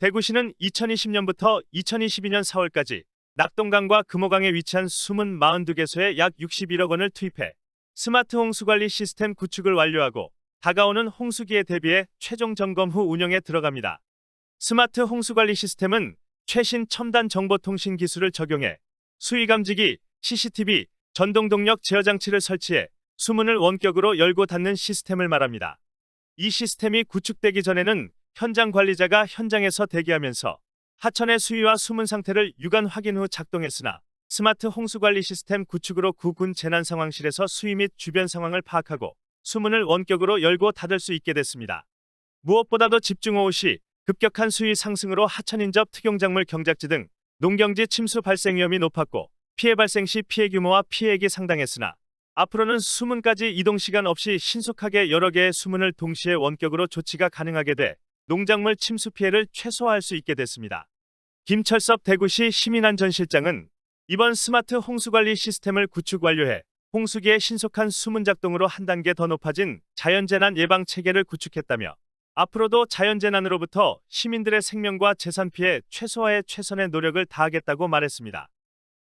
대구시는 2020년부터 2022년 4월까지 낙동강과 금호강에 위치한 숨은 42개소에 약 61억 원을 투입해 스마트 홍수 관리 시스템 구축을 완료하고 다가오는 홍수기에 대비해 최종 점검 후 운영에 들어갑니다. 스마트 홍수 관리 시스템은 최신 첨단 정보통신 기술을 적용해 수위 감지기, CCTV, 전동 동력 제어 장치를 설치해 수문을 원격으로 열고 닫는 시스템을 말합니다. 이 시스템이 구축되기 전에는 현장 관리자가 현장에서 대기하면서 하천의 수위와 수문 상태를 유관 확인 후 작동했으나 스마트 홍수 관리 시스템 구축으로 구군 재난 상황실에서 수위 및 주변 상황을 파악하고 수문을 원격으로 열고 닫을 수 있게 됐습니다. 무엇보다도 집중호우 시 급격한 수위 상승으로 하천 인접 특용작물 경작지 등 농경지 침수 발생 위험이 높았고 피해 발생 시 피해 규모와 피해액이 상당했으나 앞으로는 수문까지 이동 시간 없이 신속하게 여러 개의 수문을 동시에 원격으로 조치가 가능하게 돼 농작물 침수 피해를 최소화할 수 있게 됐습니다. 김철섭 대구시 시민안 전실장은 이번 스마트 홍수관리 시스템을 구축 완료해 홍수기의 신속한 수문 작동으로 한 단계 더 높아진 자연재난 예방 체계를 구축했다며 앞으로도 자연재난으로부터 시민들의 생명과 재산 피해 최소화에 최선의 노력을 다하겠다고 말했습니다.